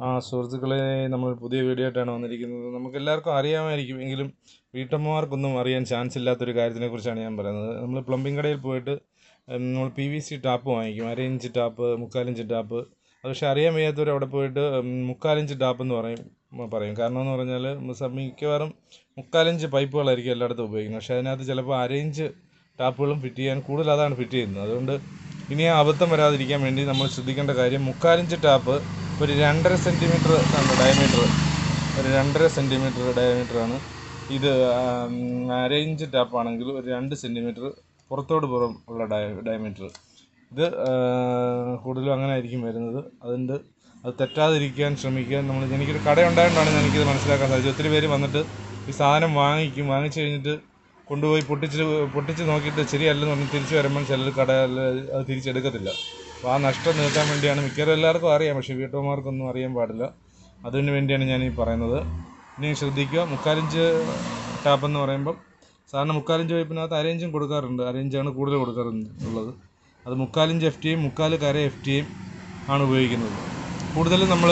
ആ സുഹൃത്തുക്കളെ നമ്മൾ പുതിയ വീഡിയോ ആയിട്ടാണ് വന്നിരിക്കുന്നത്. നമുക്ക് എല്ലാവർക്കും അറിയാമായിരിക്കും. എങ്കിലും വീട്ടമ്മമാർക്കൊന്നും അറിയാൻ ചാൻസ് ഇല്ലാത്തൊരു കാര്യത്തിനെക്കുറിച്ചാണ് ഞാൻ പറയുന്നത്. നമ്മൾ പ്ലംബിംഗ് കടയിൽ പോയിട്ട് നമ്മൾ പി വി സി ടാപ്പ് വാങ്ങിക്കും. അരയിഞ്ച് ടാപ്പ് മുക്കാലിഞ്ച് ടാപ്പ് അത് പക്ഷേ അറിയാൻ വയ്യാത്തവർ അവിടെ പോയിട്ട് മുക്കാലിഞ്ച് ടാപ്പ് എന്ന് പറയും പറയും. കാരണം എന്ന് പറഞ്ഞാൽ മിക്ക- മിക്കവാറും മുക്കാലിഞ്ച് പൈപ്പുകളായിരിക്കും എല്ലായിടത്തും ഉപയോഗിക്കുന്നത്. പക്ഷേ അതിനകത്ത് ചിലപ്പോൾ അരയിഞ്ച് ടാപ്പുകളും ഫിറ്റ് ചെയ്യാൻ കൂടുതൽ അതാണ് ഫിറ്റ് ചെയ്യുന്നത്. അതുകൊണ്ട് ഇനി ആ അബദ്ധം വരാതിരിക്കാൻ വേണ്ടി നമ്മൾ ശ്രദ്ധിക്കേണ്ട കാര്യം മുക്കാലിഞ്ച് ടാപ്പ് ഒരു രണ്ടര സെന്റിമീറ്റർ ഡയമീറ്റർ ഒരു രണ്ടര സെന്റിമീറ്റർ ഡയമീറ്ററാണ് ഇത് അരയിഞ്ച് ടാപ്പാണെങ്കിൽ ഒരു രണ്ട് സെന്റിമീറ്റർ പുറത്തോട് പുറം ഉള്ള ഡയ ഡയമീറ്റർ ഇത് കൂടുതലും അങ്ങനെ ആയിരിക്കും വരുന്നത്. അതുകൊണ്ട് അത് തെറ്റാതിരിക്കാൻ ശ്രമിക്കുക നമ്മൾ എനിക്കൊരു കട ഉണ്ടായതുകൊണ്ടാണ് എനിക്കിത് മനസ്സിലാക്കാൻ സാധിച്ചത്. ഒത്തിരി പേര് വന്നിട്ട് ഈ സാധനം വാങ്ങിക്കും വാങ്ങിച്ച് കഴിഞ്ഞിട്ട് കൊണ്ടുപോയി പൊട്ടിച്ച് പൊട്ടിച്ച് നോക്കിയിട്ട് ശരിയല്ലെന്ന് പറഞ്ഞ് തിരിച്ചു വരുമ്പോൾ ചിലർ കട അത് തിരിച്ചെടുക്കത്തില്ല. അപ്പോൾ ആ നഷ്ടം നികത്താൻ വേണ്ടിയാണ് മിക്കവാറും എല്ലാവർക്കും അറിയാം പക്ഷേ വീട്ടമ്മമാർക്കൊന്നും അറിയാൻ പാടില്ല. അതിന് വേണ്ടിയാണ് ഞാൻ ഈ പറയുന്നത്. ഇനി ശ്രദ്ധിക്കുക മുക്കാലിഞ്ച് ടാപ്പ് എന്ന് പറയുമ്പം സാധാരണ മുക്കാലിഞ്ച് പൈപ്പിനകത്ത് അരയിഞ്ചും കൊടുക്കാറുണ്ട്. അരയിഞ്ചാണ് കൂടുതൽ കൊടുക്കാറുണ്ട് ഉള്ളത് അത് മുക്കാലിഞ്ച് എഫ് ടിയും മുക്കാൽ കര എഫ് ടിയും ആണ് ഉപയോഗിക്കുന്നത്. കൂടുതലും നമ്മൾ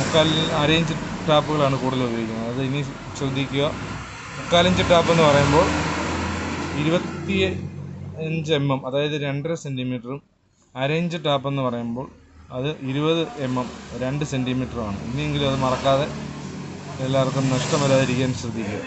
മുക്കാൽ അരയിഞ്ച് ടാപ്പുകളാണ് കൂടുതൽ ഉപയോഗിക്കുന്നത്. അത് ഇനി ശ്രദ്ധിക്കുക. മുക്കാലിഞ്ച് ടാപ്പ് എന്ന് പറയുമ്പോൾ ഇരുപത്തി അഞ്ച് എം എം അതായത് രണ്ടര സെന്റിമീറ്ററും അരയിഞ്ച് ടാപ്പ് എന്ന് പറയുമ്പോൾ അത് ഇരുപത് എം എം രണ്ട് സെന്റിമീറ്ററുമാണ് ഇനിയെങ്കിലും അത് മറക്കാതെ എല്ലാവർക്കും നഷ്ടം വരാതിരിക്കാൻ ശ്രദ്ധിക്കുക.